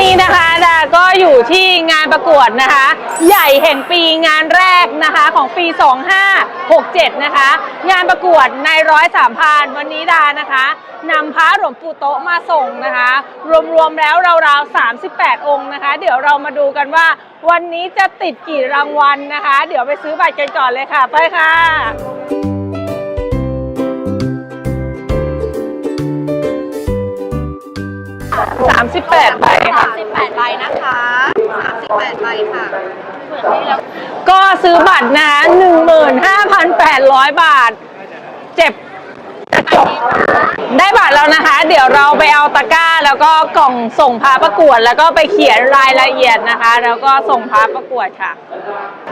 นี่นะคะดาก็อยู่ที่งานประกวดนะคะ ใหญ่แห่งปีงานแรกนะคะของปี 2567 นะคะ งานประกวดในร้อยสามพานวันนี้ดานะคะนำพระหลวงปู่โตะมาส่งนะคะ รวมๆแล้วราวๆ 38 องค์นะคะ เดี๋ยวเรามาดูกันว่า วันนี้จะติดกี่รางวัลนะคะ เดี๋ยวไปซื้อบัตรกันก่อนเลยค่ะ ไปค่ะ38ใบค่ะ38ใบ 8ใบค่ะก็ซื้อบัตรนะคะ15,800บาท เจ็บจะจบได้บัตรแล้วนะคะ เดี๋ยวเราไปเอาตะกร้า แล้วก็กล่องส่งพาประกวด แล้วก็ไปเขียนรายละเอียดนะคะ แล้วก็ส่งพาประกวดค่ะ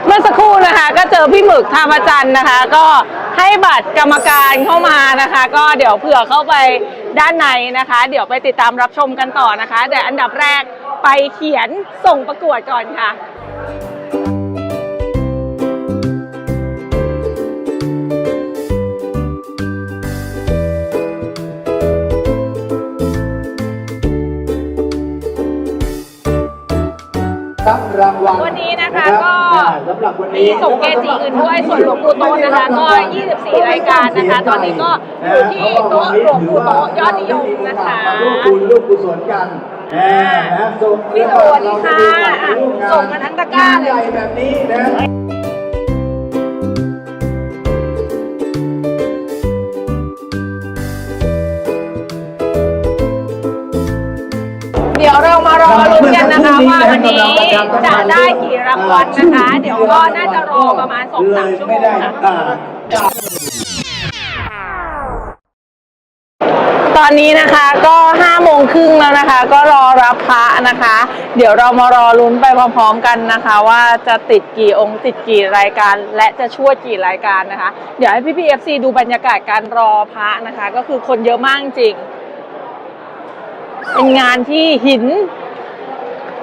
เมื่อสักครู่นะคะ ก็เจอพี่หมึกธรรมจันทร์นะคะ ก็ให้บัตรกรรมการเข้ามานะคะ ก็เดี๋ยวเผื่อเข้าไปด้านในนะคะ เดี๋ยวไปติดตามรับชมกันต่อนะคะ แต่อันดับแรก ไปเขียนส่งประกวดก่อนค่ะรับรางวัลวันนี้นะคะรับก็อ่าสำหรับวันมีนี้ส่งเกจิอื่นด้วยส่วนหลวงปู่โต๊ะนะคะก็ 24 รายการนะคะ ตอนนี้ก็อยู่ที่โต๊ะหลวงปู่โต๊ะยอดนิยมนะคะมาร่วมบุญร่วมกุศลกันแหม นะส่งพี่โตสวัสดีค่ะส่งมาทั้งตะกร้าเลยแบบนี้นะเดี๋ยวเรามารอลุ้นกันนะคะว่าวันนี้จะได้กี่รางวัลนะคะ เดี๋ยวก็น่าจะรอประมาณ2-3ชั่วโมงได้ค่ะ ตอนนี้นะคะก็5โมงครึ่งแล้วนะคะ ก็รอรับพระนะคะ เดี๋ยวเรามารอลุ้นไปพร้อมๆกันนะคะ ว่าจะติดกี่องค์ติดกี่รายการ และจะช่วยกี่รายการนะคะ เดี๋ยวให้พี่พีเอฟซีดูบรรยากาศการรอพระนะคะ ก็คือคนเยอะมากจริงเป็นงานที่หิน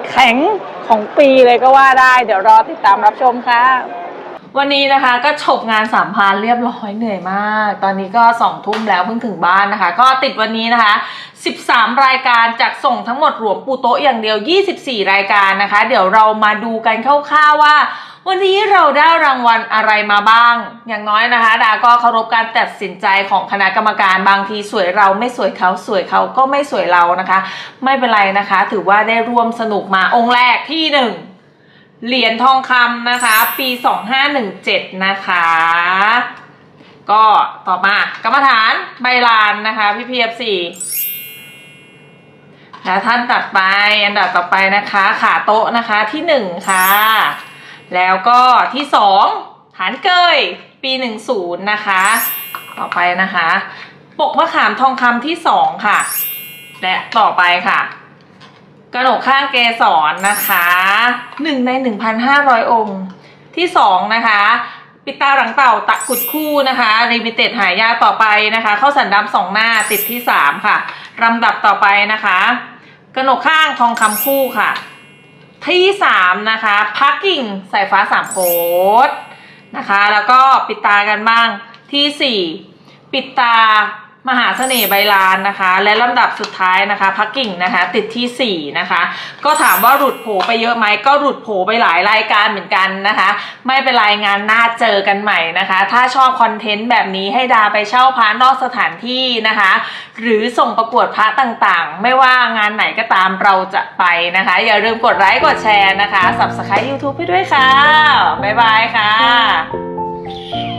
แข็งของปีเลยก็ว่าได้ เดี๋ยวรอติดตามรับชมค่ะ วันนี้นะคะก็จบงานสามพานเรียบร้อยเหนื่อยมาก ตอนนี้ก็สองทุ่มแล้วเพิ่งถึงบ้านนะคะ ก็ติดวันนี้นะคะ 13 รายการจากส่งทั้งหมดรวมปูโต๊ะอย่างเดียว 24 รายการนะคะ เดี๋ยวเรามาดูกันคร่าวๆว่า วันนี้เราได้รางวัลอะไรมาบ้าง อย่างน้อยนะคะ ดาก็เคารพการตัดสินใจของคณะกรรมการบางทีสวยเราไม่สวยเขาสวยเขาก็ไม่สวยเรานะคะ ไม่เป็นไรนะคะ ถือว่าได้ร่วมสนุกมาองค์แรกที่หนึ่ง เหรียญทองคำนะคะ ปี 2517 นะคะ ก็ต่อมากรรมฐานใบลานนะคะ พี่พีเอฟซีและท่านตัดไปอันดับต่อไปนะคะ ขาโต๊ะนะคะที่หนึ่งค่ะ แล้วก็ที่สองฐานเกยปีหนึ่งศูนย์นะคะ ต่อไปนะคะ ปกมะขามทองคำที่สองค่ะ และต่อไปค่ะ กระหนกข้างเกสรนนะคะหนึ่งในหนึ่งพันห้าร้อยองค์ ที่สองนะคะปิดตาหลังเต่าตะกุดคู่นะคะรีมิเต็ดหายากต่อไปนะคะเข้าสันดำสองหน้าติดที่สามค่ะลำดับต่อไปนะคะกระหนกข้างทองคำคู่ค่ะ ที่สามนะคะพักกิ่งสายฟ้าสามโคดนะคะ แล้วก็ปิดตากันบ้างที่สี่ปิดตา มหาเสน่ห์ใบลานนะคะ และลำดับสุดท้ายนะคะพักกิ่งนะคะ ติดที่สี่นะคะ ก็ถามว่าหลุดโผไปเยอะไหมก็หลุดโผไปหลายรายการเหมือนกันนะคะ ไม่เป็นไรงานหน้าเจอกันใหม่นะคะ ถ้าชอบคอนเทนต์แบบนี้ให้ดาไปเช่าพระนอกสถานที่นะคะ หรือส่งประกวดพระต่างๆ ไม่ว่างานไหนก็ตามเราจะไปนะคะ อย่าลืมกดไลค์กดแชร์นะคะ subscribe YouTube ให้ด้วยค่ะบ๊ายบายค่ะ